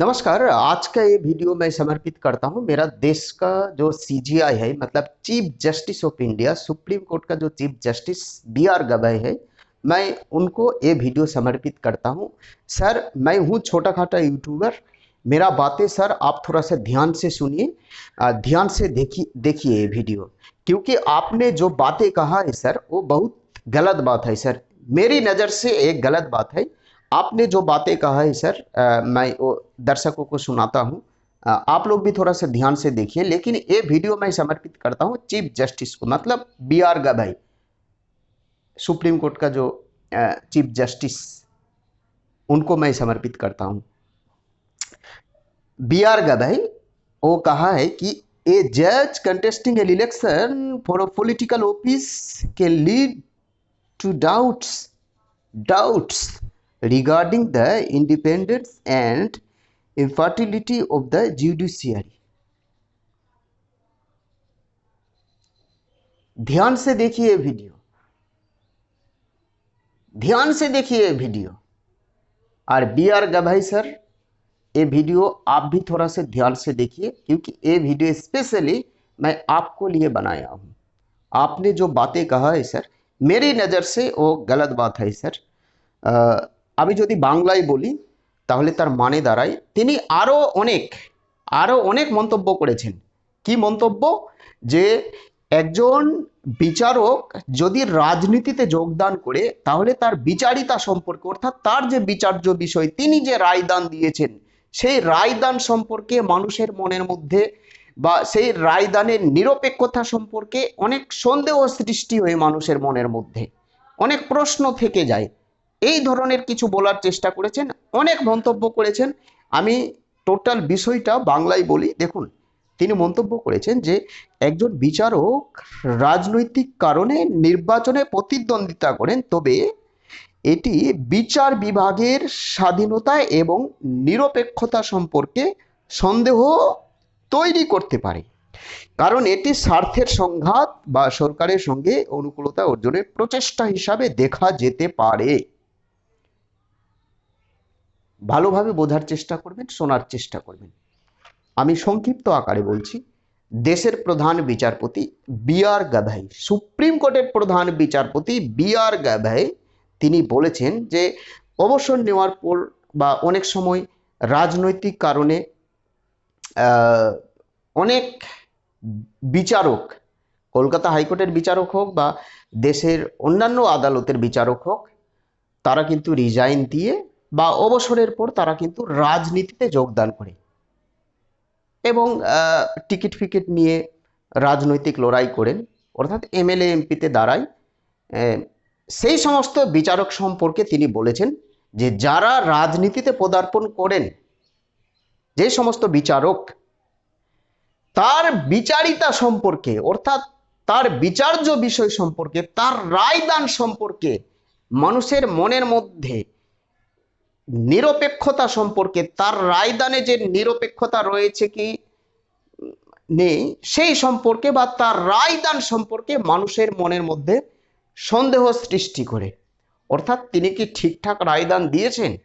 नमस्कार, आज का ये वीडियो मैं समर्पित करता हूँ। मेरा देश का जो सीजीआई है मतलब chief justice of India, supreme court का जो chief justice B R Gavai है, मैं उनको ये वीडियो समर्पित करता हूँ। सर, मैं हूँ छोटा खाटा यूट्यूबर। मेरा बातें, सर, आप थोड़ा सा ध्यान से सुनिए ध्यान से देखिए देखिए ये वीडियो। क्योंकि आपने जो बातें कहा है, सर, वो बहुत गलत बात है, सर। मेरी नज़र से एक गलत बात है। आपने जो बातें कहा है सर अ, मैं दर्शकों को सुनाता हूँ। आप लोग भी थोड़ा सा ध्यान से देखिए लेकिन ये वीडियो मैं समर्पित करता हूँ चीफ जस्टिस को मतलब B R Gavai supreme court का जो चीफ जस्टिस उनको मैं समर्पित करता हूँ। बी आर गवाई वो कहा है कि ए जज contesting an election for a political office के lead to doubts doubts regarding the independence and infertility of the judiciary. ध्यान से देखिए वीडियो। ध्यान से देखिए वीडियो। और बी आर गभाई सर, ये वीडियो आप भी थोड़ा से ध्यान से देखिए, क्योंकि ये वीडियो स्पेशली मैं आपको लिए बनाया हूँ। आपने जो बातें कहा है सर, मेरी नज़र से वो गलत बात है सर। আমি যদি বাংলায় বলি, তাহলে তার মানে দাঁড়ায়, তিনি আরও অনেক আরও অনেক মন্তব্য করেছেন। কি মন্তব্য? যে একজন বিচারক যদি রাজনীতিতে যোগদান করে, তাহলে তার বিচারিতা সম্পর্কে, অর্থাৎ তার যে বিচার্য বিষয়, তিনি যে রায়দান দিয়েছেন, সেই রায়দান সম্পর্কে মানুষের মনের মধ্যে বা সেই রায়দানের নিরপেক্ষতা সম্পর্কে অনেক সন্দেহ সৃষ্টি হয়ে মানুষের মনের মধ্যে। অনেক প্রশ্ন থেকে যায়। এই ধরনের কিছু বলার চেষ্টা করেছেন, অনেক মন্তব্য করেছেন। আমি টোটাল বিষয়টা বাংলায় বলি, দেখুন, তিনি মন্তব্য করেছেন যে একজন বিচারক রাজনৈতিক কারণে নির্বাচনে প্রতিদ্বন্দ্বিতা করেন, তবে এটি বিচার বিভাগের স্বাধীনতা এবং নিরপেক্ষতা সম্পর্কে সন্দেহ তৈরি করতে পারে। কারণ এটি স্বার্থের সংঘাত বা সরকারের সঙ্গে অনুকূলতা অর্জনের প্রচেষ্টা হিসাবে দেখা যেতে পারে। ভালোভাবে বোঝার চেষ্টা করবেন, শোনার চেষ্টা করবেন। আমি সংক্ষিপ্ত আকারে বলছি, দেশের প্রধান বিচারপতি বি আর গাভাই সুপ্রিম কোর্টের প্রধান বিচারপতি বি আর গাভাই তিনি বলেছেন যে, অবসর নেওয়ার পর বা অনেক সময় রাজনৈতিক কারণে অনেক বিচারক, কলকাতা হাইকোর্টের বিচারক হোক বা দেশের অন্যান্য আদালতের বিচারক হোক, তারা কিন্তু রিজাইন দিয়ে বা অবসরের পর তারা কিন্তু রাজনীতিতে যোগদান করে। এবং টিকিট ফিকিট নিয়ে রাজনৈতিক লড়াই করেন। অর্থাৎ এমএলএ, এমপিতে দাঁড়ায়। সেই সমস্ত বিচারক সম্পর্কে তিনি বলেছেন যে, যারা রাজনীতিতে পদার্পণ করেন, যে সমস্ত বিচারক, তার বিচারিতা সম্পর্কে, অর্থাৎ তার বিচার্য বিষয় সম্পর্কে, তার রায়দান সম্পর্কে মানুষের মনের মধ্যে নিরপেক্ষতা সম্পর্কে, তার রায়দানে যে নিরপেক্ষতা রয়েছে কি নেই, সেই সম্পর্কে বা তার রায়দান সম্পর্কে মানুষের মনের মধ্যে সন্দেহ সৃষ্টি করে। অর্থাৎ তিনি কি ঠিকঠাক রায়দান দিয়েছেন?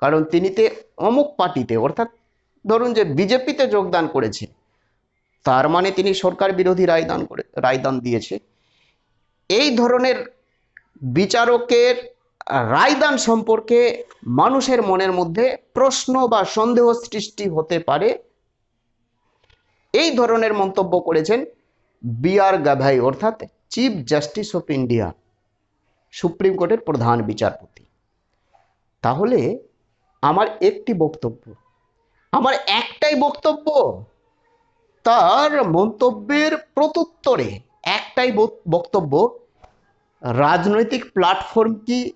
কারণ তিনিতে অমুক পার্টিতে, অর্থাৎ ধরুন যে বিজেপিতে যোগদান করেছে তার মানে তিনি সরকার বিরোধী রায়দান করে, রায়দান দিয়েছে। এই ধরনের বিচারকের রায়দান সম্পর্কে মানুষের মনের মধ্যে প্রশ্ন বা সন্দেহ সৃষ্টি হতে পারে। এই ধরনের মন্তব্য করেছেন বি আর গাভাই অর্থাৎ chief justice of India supreme কোর্টের প্রধান বিচারপতি। তাহলে আমার একটি বক্তব্য, আমার একটাই বক্তব্য, তার মন্তব্যের প্রত্যুত্তরে একটাই বক- বক্তব্য, রাজনৈতিক প্ল্যাটফর্ম কি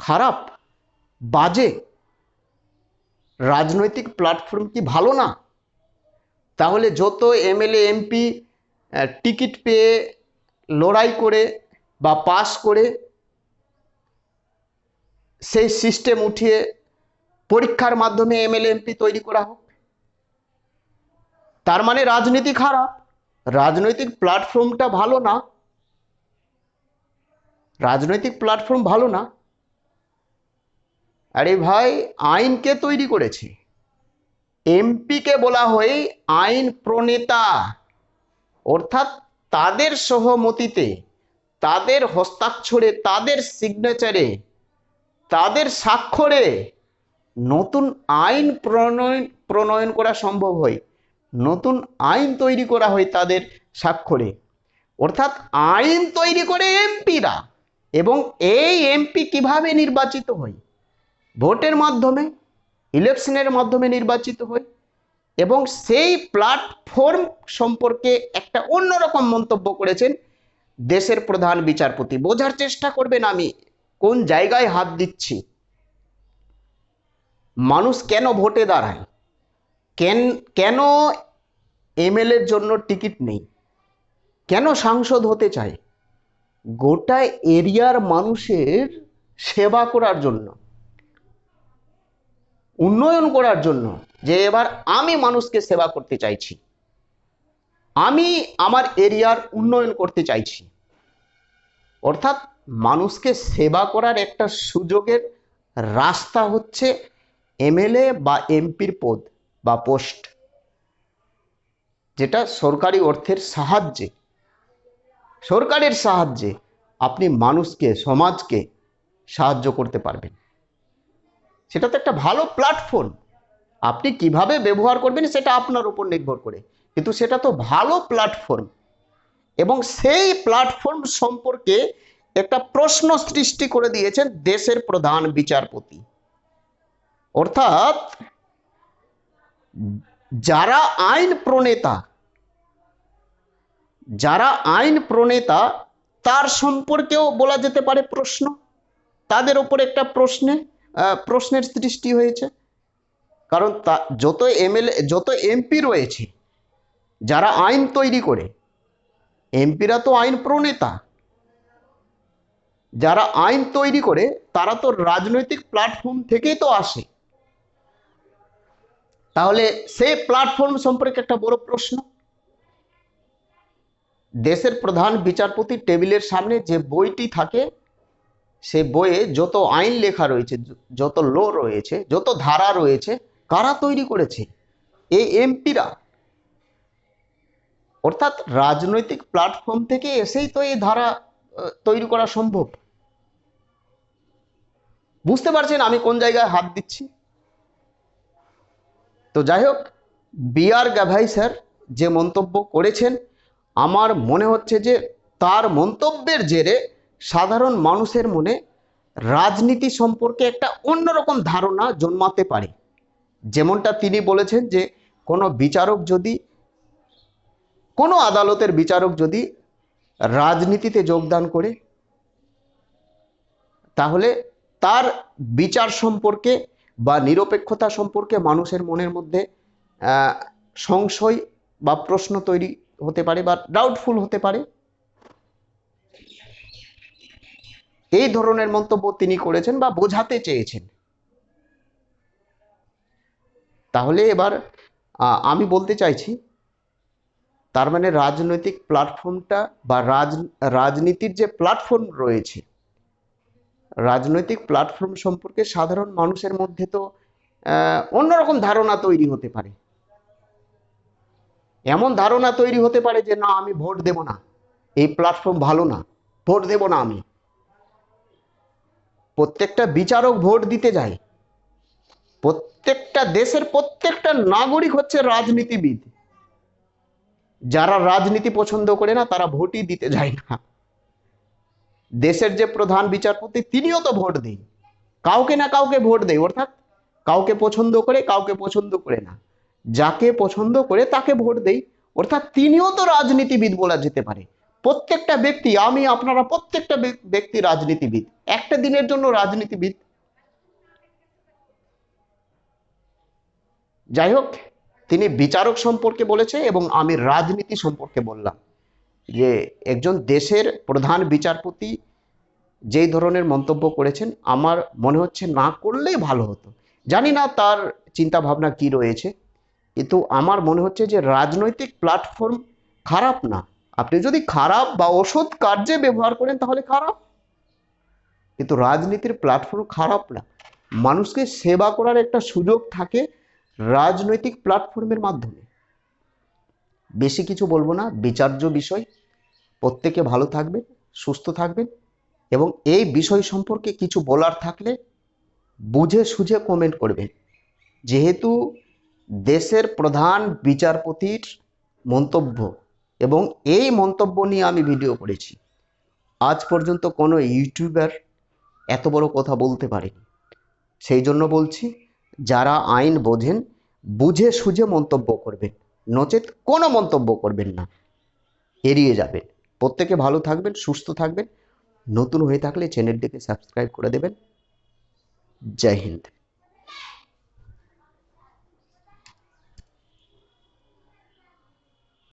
খারাপ, বাজে, রাজনৈতিক প্ল্যাটফর্ম কি ভালো না? তাহলে যত এমএলএ, এমপি টিকিট পেয়ে লড়াই করে বা পাস করে সেই সিস্টেম উঠিয়ে পরীক্ষার মাধ্যমে এমএলএ, এমপি তৈরি করা হোক। তার মানে রাজনীতি খারাপ, রাজনৈতিক প্ল্যাটফর্মটা ভালো না। রাজনৈতিক প্ল্যাটফর্ম ভালো না। আরে ভাই আইন কে তৈরি করেছে। এমপিকে বলা হয় আইন প্রণেতা। অর্থাৎ তাদের সহমতিতে, তাদের হস্তাক্ষরে, তাদের সিগনেচারে তাদের স্বাক্ষরে নতুন আইন প্রণয়ন প্রণয়ন করা সম্ভব হয়। নতুন আইন তৈরি করা হয় তাদের স্বাক্ষরে। অর্থাৎ আইন তৈরি করে এমপিরা এবং এই এমপি কীভাবে নির্বাচিত হয়? ভোটের মাধ্যমে, ইলেকশনের মাধ্যমে নির্বাচিত হয় এবং সেই প্ল্যাটফর্ম সম্পর্কে একটা অন্যরকম মন্তব্য করেছেন দেশের প্রধান বিচারপতি। বোঝার চেষ্টা করবেন আমি কোন জায়গায় হাত দিচ্ছি। মানুষ কেন ভোটে দাঁড়ায়? কেন কেন এমএলএর জন্য টিকিট নেই? কেন সাংসদ হতে চায়? গোটা এরিয়ার মানুষের সেবা করার জন্য। উন্নয়ন করার জন্য যে এবার আমি মানুষকে সেবা করতে চাইছি। আমি আমার এরিয়ার উন্নয়ন করতে চাইছি। অর্থাৎ মানুষকে সেবা করার একটা সুযোগের রাস্তা হচ্ছে এমএলএ বা এমপির পদ বা পোস্ট, যেটা সরকারি অর্থের সাহায্যে। সরকারের সাহায্যে আপনি মানুষকে, সমাজকে সাহায্য করতে পারবেন। সেটা তো একটা ভালো প্ল্যাটফর্ম আপনি কীভাবে ব্যবহার করবেন সেটা আপনার উপর নির্ভর করে। কিন্তু সেটা তো ভালো প্ল্যাটফর্ম এবং সেই প্ল্যাটফর্ম সম্পর্কে একটা প্রশ্ন সৃষ্টি করে দিয়েছেন দেশের প্রধান বিচারপতি। অর্থাৎ যারা আইন প্রণেতা, যারা আইন প্রণেতা, তার সম্পর্কেও বলা যেতে পারে প্রশ্ন। তাদের ওপর একটা প্রশ্নে প্রশ্নের সৃষ্টি হয়েছে। কারণ তা, যত এমএলএ যত এমপি রয়েছে, যারা আইন তৈরি করে, এমপিরা তো আইন প্রণেতা। যারা আইন তৈরি করে, তারা তো রাজনৈতিক প্ল্যাটফর্ম থেকেই তো আসে। তাহলে সেই প্ল্যাটফর্ম সম্পর্কে একটা বড় প্রশ্ন। দেশের প্রধান বিচারপতি টেবিলের সামনে যে বইটি থাকে সে বইয়ে যত আইন লেখা রয়েছে, যত লো রয়েছে, যত ধারা রয়েছে, কারা তৈরি করেছে? এই এমপিরা। অর্থাৎ রাজনৈতিক প্ল্যাটফর্ম থেকে এসেই তো এই ধারা তৈরি করা সম্ভব। বুঝতে পারছেন আমি কোন জায়গায় হাত দিচ্ছি? তো যাই হোক, বি আর গাভাই স্যার যে মন্তব্য করেছেন, আমার মনে হচ্ছে যে তার মন্তব্যের জেরে সাধারণ মানুষের মনে রাজনীতি সম্পর্কে একটা অন্যরকম ধারণা জন্মাতে পারে। যেমনটা তিনি বলেছেন যে, কোনো বিচারক যদি, কোনো আদালতের বিচারক যদি রাজনীতিতে যোগদান করে, তাহলে তার বিচার সম্পর্কে বা নিরপেক্ষতা সম্পর্কে মানুষের মনের মধ্যে সংশয় বা প্রশ্ন তৈরি হতে পারে বা ডাউটফুল হতে পারে। এই ধরনের মন্তব্য তিনি করেছেন বা বোঝাতে চেয়েছেন। তাহলে এবার আমি বলতে চাইছি, তার মানে রাজনৈতিক প্ল্যাটফর্মটা বা রাজ, রাজনীতির যে প্ল্যাটফর্ম রয়েছে, রাজনৈতিক প্ল্যাটফর্ম সম্পর্কে সাধারণ মানুষের মধ্যে তো অন্যরকম ধারণা তৈরি হতে পারে। এমন ধারণা তৈরি হতে পারে যে, না, আমি ভোট দেব না। এই প্ল্যাটফর্ম ভালো না। ভোট দেব না আমি। প্রত্যেকটা বিচারক ভোট দিতে যায়। প্রত্যেকটা দেশের প্রত্যেকটা নাগরিক হচ্ছে রাজনীতিবিদ। যারা রাজনীতি পছন্দ করে না, তারা ভোটই দিতে যায় না। দেশের যে প্রধান বিচারপতি, তিনিও তো ভোট দেন। কাউকে না কাউকে ভোট দেয়, অর্থাৎ কাউকে পছন্দ করে, কাউকে পছন্দ করে না। যাকে পছন্দ করে, তাকে ভোট দেই। অর্থাৎ তিনিও তো রাজনীতিবিদ বলা যেতে পারে। প্রত্যেকটা ব্যক্তি, আমি, আপনারা প্রত্যেকটা ব্যক্তি রাজনীতিবিদ। একটা দিনের জন্য রাজনীতিবিদ। যাই হোক, তিনি বিচারক সম্পর্কে বলেছে এবং আমি রাজনীতি সম্পর্কে বললাম যে একজন দেশের প্রধান বিচারপতি যেই ধরনের মন্তব্য করেছেন, আমার মনে হচ্ছে না করলেই ভালো হতো। জানি না তার চিন্তা ভাবনা কি রয়েছে, কিন্তু আমার মনে হচ্ছে যে রাজনৈতিক প্ল্যাটফর্ম খারাপ না। আপনি যদি খারাপ বা ওষুধ কার্যে ব্যবহার করেন তাহলে খারাপ। কিন্তু রাজনীতির প্ল্যাটফর্ম খারাপ না। মানুষকে সেবা করার একটা সুযোগ থাকে রাজনৈতিক প্ল্যাটফর্মের মাধ্যমে। বেশি কিছু বলব না, বিচার্য বিষয়। প্রত্যেকে ভালো থাকবেন, সুস্থ থাকবেন এবং এই বিষয় সম্পর্কে কিছু বলার থাকলে বুঝে সুঝে কমেন্ট করবেন। যেহেতু দেশের প্রধান বিচারপতির মন্তব্য এবং এই মন্তব্য নিয়ে আমি ভিডিও করেছি। আজ পর্যন্ত কোনো ইউটিউবার এত বড় কথা বলতে পারেনি। সেই জন্য বলছি, যারা আইন বোঝেন, বুঝে সুঝে মন্তব্য করবেন। নচেত কোনো মন্তব্য করবেন না। এড়িয়ে যাবেন। প্রত্যেকে ভালো থাকবেন, সুস্থ থাকবেন। নতুন হয়ে থাকলে চ্যানেলটিকে সাবস্ক্রাইব করে দেবেন। জয় হিন্দ।